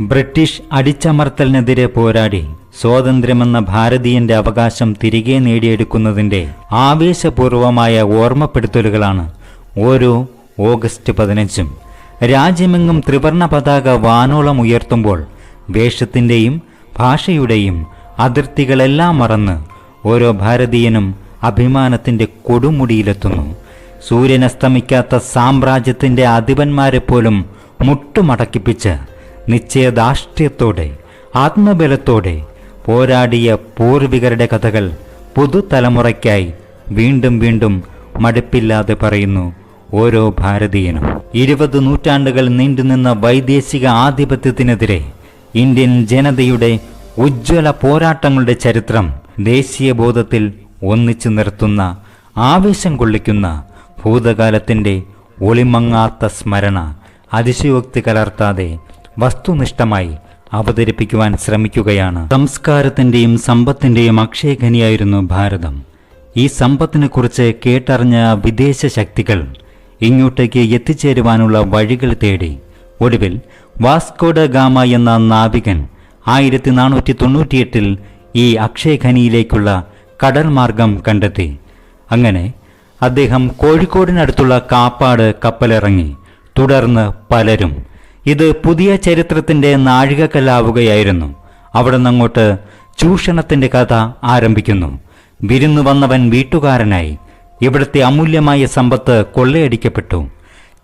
British അടിച്ചമർത്തലിനെതിരെ പോരാടി സ്വാതന്ത്ര്യമെന്ന ഭാരതീയന്റെ അവകാശം തിരികെ നേടിയെടുക്കുന്നതിന്റെ ആവേശപൂർവമായ ഓർമ്മപ്പെടുത്തലുകളാണ് ഓരോ ഓഗസ്റ്റ് പതിനഞ്ചും. രാജ്യമെങ്ങും ത്രിവർണ പതാക വാനോളം ഉയർത്തുമ്പോൾ വേഷത്തിന്റെയും ഭാഷയുടെയും അതിർത്തികളെല്ലാം മറന്ന് ഓരോ ഭാരതീയനും അഭിമാനത്തിന്റെ കൊടുമുടിയിലെത്തുന്നു. സൂര്യൻ അസ്തമിക്കാത്ത സാമ്രാജ്യത്തിന്റെ അധിപന്മാരെ പോലും മുട്ടുമടക്കിപ്പിച്ച് നിശ്ചയദാഷ്ട്യത്തോടെ ആത്മബലത്തോടെ പോരാടിയ പൂർവികരുടെ കഥകൾ പുതുതലമുറയ്ക്കായി വീണ്ടും വീണ്ടും മടുപ്പില്ലാതെ പറയുന്നു ഓരോ ഭാരതീയനും. ഇരുപത് നൂറ്റാണ്ടുകൾ നീണ്ടുനിന്ന വൈദേശിക ആധിപത്യത്തിനെതിരെ ഇന്ത്യൻ ജനതയുടെ ഉജ്ജ്വല പോരാട്ടങ്ങളുടെ ചരിത്രം ദേശീയ ബോധത്തിൽ ഒന്നിച്ചു നിർത്തുന്ന ആവേശം കൊള്ളിക്കുന്ന ഭൂതകാലത്തിന്റെ ഒളിമങ്ങാത്ത സ്മരണ അതിശയോക്തി കലർത്താതെ വസ്തുനിഷ്ഠമായി അവതരിപ്പിക്കുവാൻ ശ്രമിക്കുകയാണ്. സംസ്കാരത്തിന്റെയും സമ്പത്തിന്റെയും അക്ഷയഖനിയായിരുന്നു ഭാരതം. ഈ സമ്പത്തിനെക്കുറിച്ച് കേട്ടറിഞ്ഞ വിദേശ ശക്തികൾ ഇങ്ങോട്ടേക്ക് എത്തിച്ചേരുവാനുള്ള വഴികൾ തേടി. ഒടുവിൽ വാസ്കോഡ ഗാമ എന്ന നാവികൻ ആയിരത്തി നാനൂറ്റി തൊണ്ണൂറ്റിയെട്ടിൽ ഈ അക്ഷയഖനിയിലേക്കുള്ള കടൽ മാർഗം കണ്ടെത്തി. അങ്ങനെ അദ്ദേഹം കോഴിക്കോടിനടുത്തുള്ള കാപ്പാട് കപ്പലിറങ്ങി. തുടർന്ന് പലരും ഇത് പുതിയ ചരിത്രത്തിന്റെ നാഴികക്കല്ലാവുകയായിരുന്നു. അവിടെ നിന്നങ്ങോട്ട് ചൂഷണത്തിന്റെ കഥ ആരംഭിക്കുന്നു. വിരുന്നു വന്നവൻ വീട്ടുകാരനായി. ഇവിടുത്തെ അമൂല്യമായ സമ്പത്ത് കൊള്ളയടിക്കപ്പെട്ടു.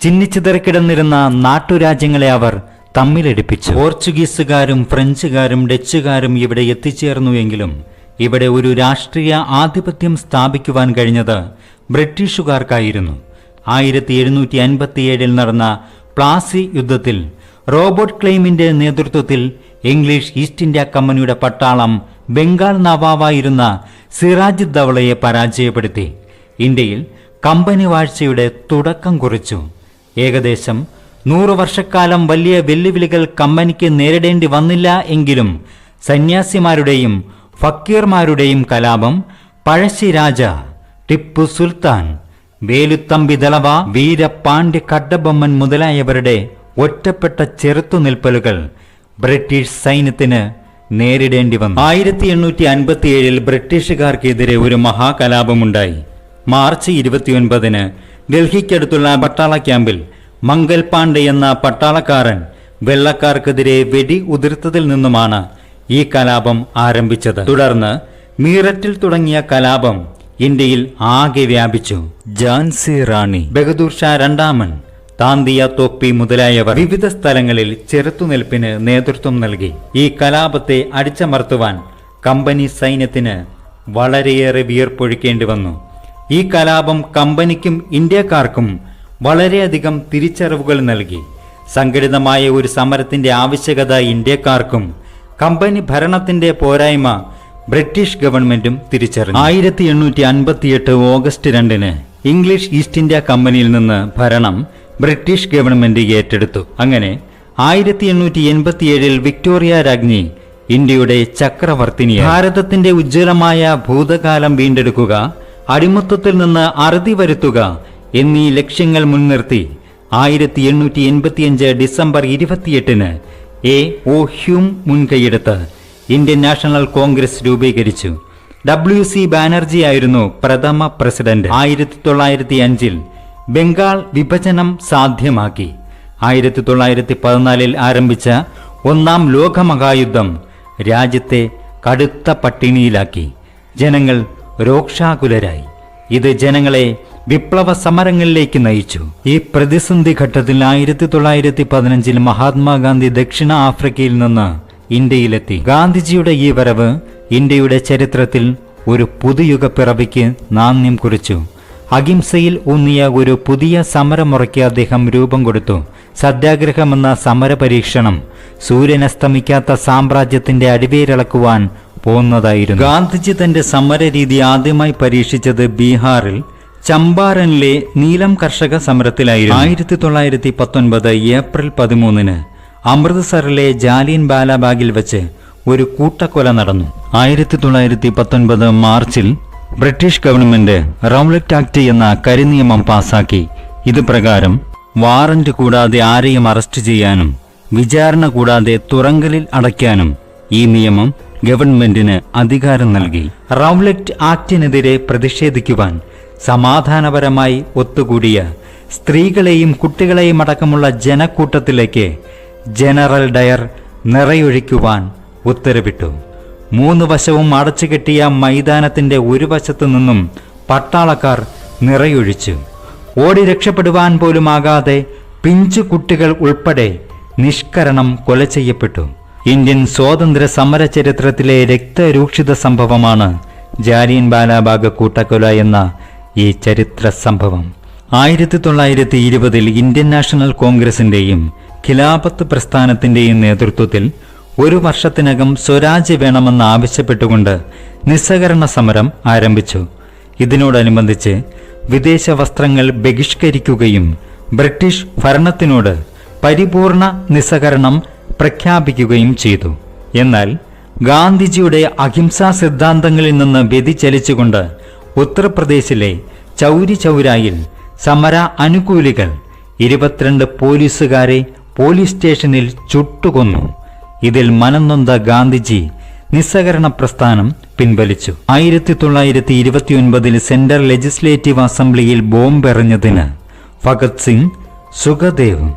ചിന്നിച്ചിതറിക്കിടന്നിരുന്ന നാട്ടുരാജ്യങ്ങളെ അവർ തമ്മിലടിപ്പിച്ചു. പോർച്ചുഗീസുകാരും ഫ്രഞ്ചുകാരും ഡച്ചുകാരും ഇവിടെ എത്തിച്ചേർന്നുവെങ്കിലും ഇവിടെ ഒരു രാഷ്ട്രീയ ആധിപത്യം സ്ഥാപിക്കുവാൻ കഴിഞ്ഞത് ബ്രിട്ടീഷുകാർക്കായിരുന്നു. ആയിരത്തി എഴുന്നൂറ്റി അൻപത്തിയേഴിൽ നടന്ന പ്ലാസി യുദ്ധത്തിൽ റോബർട്ട് ക്ലെയിമിന്റെ നേതൃത്വത്തിൽ ഇംഗ്ലീഷ് ഈസ്റ്റ് ഇന്ത്യ കമ്പനിയുടെ പട്ടാളം ബംഗാൾ നവാവായിരുന്ന സിറാജ് ദവളയെ പരാജയപ്പെടുത്തി. ഇന്ത്യയിൽ കമ്പനി വാഴ്ചയുടെ തുടക്കം കുറിച്ചു. ഏകദേശം നൂറു വർഷക്കാലം വലിയ വെല്ലുവിളികൾ കമ്പനിക്ക് നേരിടേണ്ടി വന്നില്ല എങ്കിലും സന്യാസിമാരുടെയും ഫക്കീർമാരുടെയും കലാപം പഴശ്ശിരാജ ടിപ്പു സുൽത്താൻ വേലുത്തമ്പി ദളവ വീരപാണ്ഡ്യ കട്ടബൊമ്മൻ മുതലായവരുടെ ഒറ്റപ്പെട്ട ചെറുത്തുനിൽപ്പലുകൾ ബ്രിട്ടീഷ് സൈന്യത്തിന് നേരിടേണ്ടി വന്നു. ആയിരത്തി എണ്ണൂറ്റി അൻപത്തിയേഴിൽ ബ്രിട്ടീഷുകാർക്കെതിരെ ഒരു മഹാകലാപമുണ്ടായി. മാർച്ച് ഇരുപത്തിയൊൻപതിന് ഡൽഹിക്കടുത്തുള്ള പട്ടാള ക്യാമ്പിൽ മംഗൽ പാണ്ഡെ എന്ന പട്ടാളക്കാരൻ വെള്ളക്കാർക്കെതിരെ വെടി ഉതിർത്തതിൽ നിന്നുമാണ് ഈ കലാപം ആരംഭിച്ചത്. തുടർന്ന് മീററ്റിൽ തുടങ്ങിയ കലാപം ഇന്ത്യയിൽ ആകെ വ്യാപിച്ചു. ജാൻസി റാണി ബഹദൂർ ഷാ രണ്ടാമൻ താന്തിയ തോപ്പി മുതലായവർ വിവിധ സ്ഥലങ്ങളിൽ ചെറുത്തുനിൽപ്പിന് നേതൃത്വം നൽകി. ഈ കലാപത്തെ അടിച്ചമർത്തുവാൻ കമ്പനി സൈന്യത്തിന് വളരെയേറെ വിയർപ്പൊഴിക്കേണ്ടി വന്നു. ഈ കലാപം കമ്പനിക്കും ഇന്ത്യക്കാർക്കും വളരെയധികം തിരിച്ചറിവുകൾ നൽകി. സംഘടിതമായ ഒരു സമരത്തിന്റെ ആവശ്യകത ഇന്ത്യക്കാർക്കും കമ്പനി ഭരണത്തിന്റെ പോരായ്മ ബ്രിട്ടീഷ് ഗവൺമെന്റും തിരിച്ചറിഞ്ഞു. ആയിരത്തി എണ്ണൂറ്റി അൻപത്തിയെട്ട് ഓഗസ്റ്റ് രണ്ടിന് ഇംഗ്ലീഷ് ഈസ്റ്റ് ഇന്ത്യ കമ്പനിയിൽ നിന്ന് ഭരണം ബ്രിട്ടീഷ് ഗവൺമെന്റ് ഏറ്റെടുത്തു. അങ്ങനെ ആയിരത്തി എണ്ണൂറ്റി എൺപത്തിയേഴിൽ വിക്ടോറിയ രാജ്ഞി ഇന്ത്യയുടെ ചക്രവർത്തിനി ഭാരതത്തിന്റെ ഉജ്ജ്വലമായ ഭൂതകാലം വീണ്ടെടുക്കുക അടിമത്തത്തിൽ നിന്ന് അറുതി വരുത്തുക എന്നീ ലക്ഷ്യങ്ങൾ മുൻനിർത്തി ആയിരത്തി എണ്ണൂറ്റി എൺപത്തിയഞ്ച് ഡിസംബർ ഇരുപത്തിയെട്ടിന് എ. ഒ. ഹ്യൂം മുൻകൈയെടുത്ത് ഇന്ത്യൻ നാഷണൽ കോൺഗ്രസ് രൂപീകരിച്ചു. ഡബ്ല്യു സി ബാനർജി ആയിരുന്നു പ്രഥമ പ്രസിഡന്റ്. ആയിരത്തി തൊള്ളായിരത്തി അഞ്ചിൽ ബംഗാൾ വിഭജനം സാധ്യമാക്കി. ആയിരത്തി തൊള്ളായിരത്തി പതിനാലിൽ ആരംഭിച്ച ഒന്നാം ലോകമഹായുദ്ധം രാജ്യത്തെ കടുത്ത പട്ടിണിയിലാക്കി. ജനങ്ങൾ രോക്ഷാകുലരായി. ഇത് ജനങ്ങളെ വിപ്ലവ സമരങ്ങളിലേക്ക് നയിച്ചു. ഈ പ്രതിസന്ധി ഘട്ടത്തിൽ ആയിരത്തി തൊള്ളായിരത്തി പതിനഞ്ചിൽ മഹാത്മാഗാന്ധി ദക്ഷിണ ആഫ്രിക്കയിൽ നിന്ന് ഇന്ത്യയിലെത്തി. ഗാന്ധിജിയുടെ ഈ വരവ് ഇന്ത്യയുടെ ചരിത്രത്തിൽ ഒരു പുതുയുഗ പിറവിക്ക് നാന്യം കുറിച്ചു. അഹിംസയിൽ ഊന്നിയ ഒരു പുതിയ സമരമുറയ്ക്ക് അദ്ദേഹം രൂപം കൊടുത്തു. സത്യാഗ്രഹമെന്ന സമരപരീക്ഷണം സൂര്യനസ്തമിക്കാത്ത സാമ്രാജ്യത്തിന്റെ അടിവേരിളക്കുവാൻ പോന്നതായിരുന്നു. ഗാന്ധിജി തന്റെ സമരരീതി ആദ്യമായി പരീക്ഷിച്ചത് ബീഹാറിൽ ചമ്പാരനിലെ നീലം കർഷക സമരത്തിലായിരുന്നു. ആയിരത്തി തൊള്ളായിരത്തി പത്തൊൻപത് ഏപ്രിൽ പതിമൂന്നിന് അമൃത്സറിലെ ജാലിയൻ ബാലാബാഗിൽ വെച്ച് ഒരു കൂട്ടക്കൊല നടന്നു. ആയിരത്തി തൊള്ളായിരത്തി പത്തൊൻപത് മാർച്ചിൽ ബ്രിട്ടീഷ് ഗവൺമെന്റ് റൗലറ്റ് ആക്ട് എന്ന കരിനിയമം പാസാക്കി. ഇത് പ്രകാരം വാറന്റ് കൂടാതെ ആരെയും അറസ്റ്റ് ചെയ്യാനും വിചാരണ കൂടാതെ തുറങ്കലിൽ അടയ്ക്കാനും ഈ നിയമം ഗവൺമെന്റിന് അധികാരം നൽകി. റൗലറ്റ് ആക്ടിനെതിരെ പ്രതിഷേധിക്കുവാൻ സമാധാനപരമായി ഒത്തുകൂടിയ സ്ത്രീകളെയും കുട്ടികളെയും അടക്കമുള്ള ജനക്കൂട്ടത്തിലേക്ക് ജനറൽ ഡയർ നിറയൊഴിക്കുവാൻ ഉത്തരവിട്ടു. മൂന്ന് വശവും അടച്ചുകെട്ടിയ മൈതാനത്തിന്റെ ഒരു വശത്തു നിന്നും പട്ടാളക്കാർ നിറയൊഴിച്ചു. ഓടി രക്ഷപ്പെടുവാൻ പോലുമാകാതെ പിഞ്ചു കുട്ടികൾ ഉൾപ്പെടെ നിഷ്കരണം കൊല ചെയ്യപ്പെട്ടു. ഇന്ത്യൻ സ്വാതന്ത്ര്യ സമര ചരിത്രത്തിലെ രക്തരൂക്ഷിത സംഭവമാണ് ജാലിയൻ ബാലാബാഗ് കൂട്ടക്കൊല എന്ന ഈ ചരിത്ര സംഭവം. ആയിരത്തി തൊള്ളായിരത്തി ഇരുപതിൽ ഇന്ത്യൻ നാഷണൽ കോൺഗ്രസിന്റെയും ഖിലാഫത്ത് പ്രസ്ഥാനത്തിന്റെയും നേതൃത്വത്തിൽ ഒരു വർഷത്തിനകം സ്വരാജ് വേണമെന്ന് ആവശ്യപ്പെട്ടുകൊണ്ട് നിസ്സഹകരണ സമരം ആരംഭിച്ചു. ഇതിനോടനുബന്ധിച്ച് വിദേശ വസ്ത്രങ്ങൾ ബഹിഷ്കരിക്കുകയും ബ്രിട്ടീഷ് ഭരണത്തിനോട് പരിപൂർണ നിസ്സഹകരണം പ്രഖ്യാപിക്കുകയും ചെയ്തു. എന്നാൽ ഗാന്ധിജിയുടെ അഹിംസാ സിദ്ധാന്തങ്ങളിൽ നിന്ന് വ്യതിചലിച്ചുകൊണ്ട് ഉത്തർപ്രദേശിലെ ചൗരി ചൗരായിൽ സമര അനുകൂലികൾ ഇരുപത്തിരണ്ട് പോലീസുകാരെ പോലീസ് സ്റ്റേഷനിൽ ചുട്ടുകൊന്നു. ഇതിൽ മനംനൊന്ത ഗാന്ധിജി നിസ്സഹകരണ പ്രസ്ഥാനം പിൻവലിച്ചു. ആയിരത്തി തൊള്ളായിരത്തി ഇരുപത്തിയൊൻപതിൽ സെൻട്രൽ ലെജിസ്ലേറ്റീവ് അസംബ്ലിയിൽ ബോംബെറിഞ്ഞതിന് ഭഗത് സിംഗ് സുഖദേവ്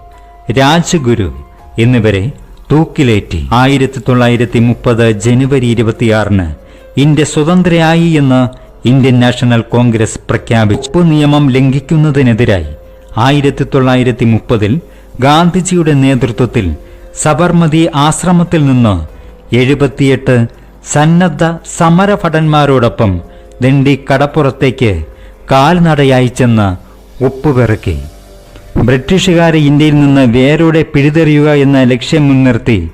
രാജ്ഗുരു എന്നിവരെ തൂക്കിലേറ്റി. ആയിരത്തി തൊള്ളായിരത്തി മുപ്പത് ജനുവരി ഇരുപത്തിയാറിന് ഇന്ത്യ സ്വതന്ത്രയായി എന്ന് ഇന്ത്യൻ നാഷണൽ കോൺഗ്രസ് പ്രഖ്യാപിച്ചു. നിയമം ലംഘിക്കുന്നതിനെതിരായി ആയിരത്തി തൊള്ളായിരത്തി മുപ്പതിൽ ഗാന്ധിജിയുടെ നേതൃത്വത്തിൽ സബർമതി ആശ്രമത്തിൽ നിന്ന് എഴുപത്തിയെട്ട് സന്നദ്ധ സമരഭടന്മാരോടൊപ്പം ദണ്ഡി കടപ്പുറത്തേക്ക് കാൽനടയായി ചെന്ന് ഉപ്പുപിറക്കി. ബ്രിട്ടീഷുകാരെ ഇന്ത്യയിൽ നിന്ന് വേരോടെ പിഴുതെറിയുക എന്ന ലക്ഷ്യം മുൻനിർത്തി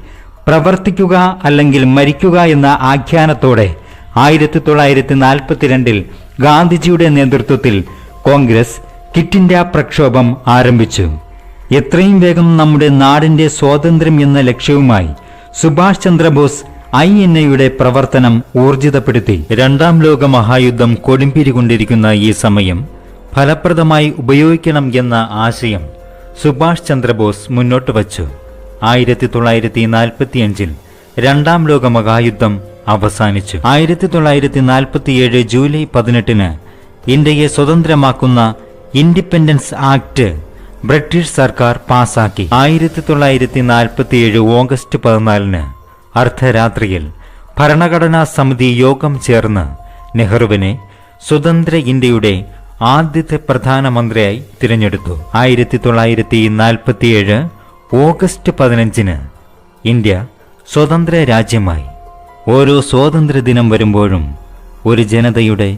പ്രവർത്തിക്കുക അല്ലെങ്കിൽ മരിക്കുക എന്ന ആഖ്യാനത്തോടെ ആയിരത്തി തൊള്ളായിരത്തി നാൽപ്പത്തിരണ്ടിൽ ഗാന്ധിജിയുടെ നേതൃത്വത്തിൽ കോൺഗ്രസ് കിറ്റ് ഇന്ത്യ പ്രക്ഷോഭം ആരംഭിച്ചു. എത്രയും വേഗം നമ്മുടെ നാടിന്റെ സ്വാതന്ത്ര്യം എന്ന ലക്ഷ്യവുമായി സുഭാഷ് ചന്ദ്രബോസ് ഐ എൻ എയുടെ പ്രവർത്തനം ഊർജിതപ്പെടുത്തി. രണ്ടാം ലോക മഹായുദ്ധം കൊടുമ്പിരികൊണ്ടിരിക്കുന്ന ഈ സമയം ഫലപ്രദമായി ഉപയോഗിക്കണം എന്ന ആശയം സുഭാഷ് ചന്ദ്രബോസ് മുന്നോട്ട് വച്ചു. ആയിരത്തി തൊള്ളായിരത്തി നാൽപ്പത്തിയഞ്ചിൽ രണ്ടാം ലോക മഹായുദ്ധം അവസാനിച്ചു. ആയിരത്തി തൊള്ളായിരത്തി നാൽപ്പത്തിയേഴ് ജൂലൈ പതിനെട്ടിന് ഇന്ത്യയെ സ്വതന്ത്രമാക്കുന്ന ഇൻഡിപെൻഡൻസ് ആക്ട് ബ്രിട്ടീഷ് സർക്കാർ പാസാക്കി. ആയിരത്തി തൊള്ളായിരത്തി നാൽപ്പത്തി ഏഴ് ഓഗസ്റ്റ് പതിനാലിന് അർദ്ധരാത്രിയിൽ ഭരണഘടനാ സമിതി യോഗം ചേർന്ന് നെഹ്റുവിനെ സ്വതന്ത്ര ഇന്ത്യയുടെ ആദ്യത്തെ പ്രധാനമന്ത്രിയായി തിരഞ്ഞെടുത്തു. ആയിരത്തി തൊള്ളായിരത്തി നാൽപ്പത്തിയേഴ് ഓഗസ്റ്റ് പതിനഞ്ചിന് ഇന്ത്യ സ്വതന്ത്ര രാജ്യമായി. ഓരോ സ്വാതന്ത്ര്യ ദിനം വരുമ്പോഴും ഒരു ജനതയുടെ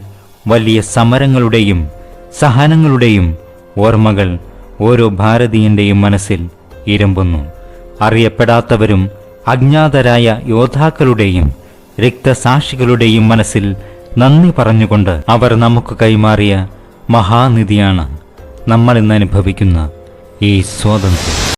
വലിയ സമരങ്ങളുടെയും സഹനങ്ങളുടെയും ഓർമ്മകൾ ഓരോ ഭാരതീയന്റെയും മനസ്സിൽ ഇരമ്പുന്നു. അറിയപ്പെടാത്തവരും അജ്ഞാതരായ യോദ്ധാക്കളുടെയും രക്തസാക്ഷികളുടെയും മനസ്സിൽ നന്ദി പറഞ്ഞുകൊണ്ട് അവർ നമുക്ക് കൈമാറിയ മഹാനിധിയാണ് നമ്മൾ ഇന്ന് അനുഭവിക്കുന്ന ഈ സ്വാതന്ത്ര്യം.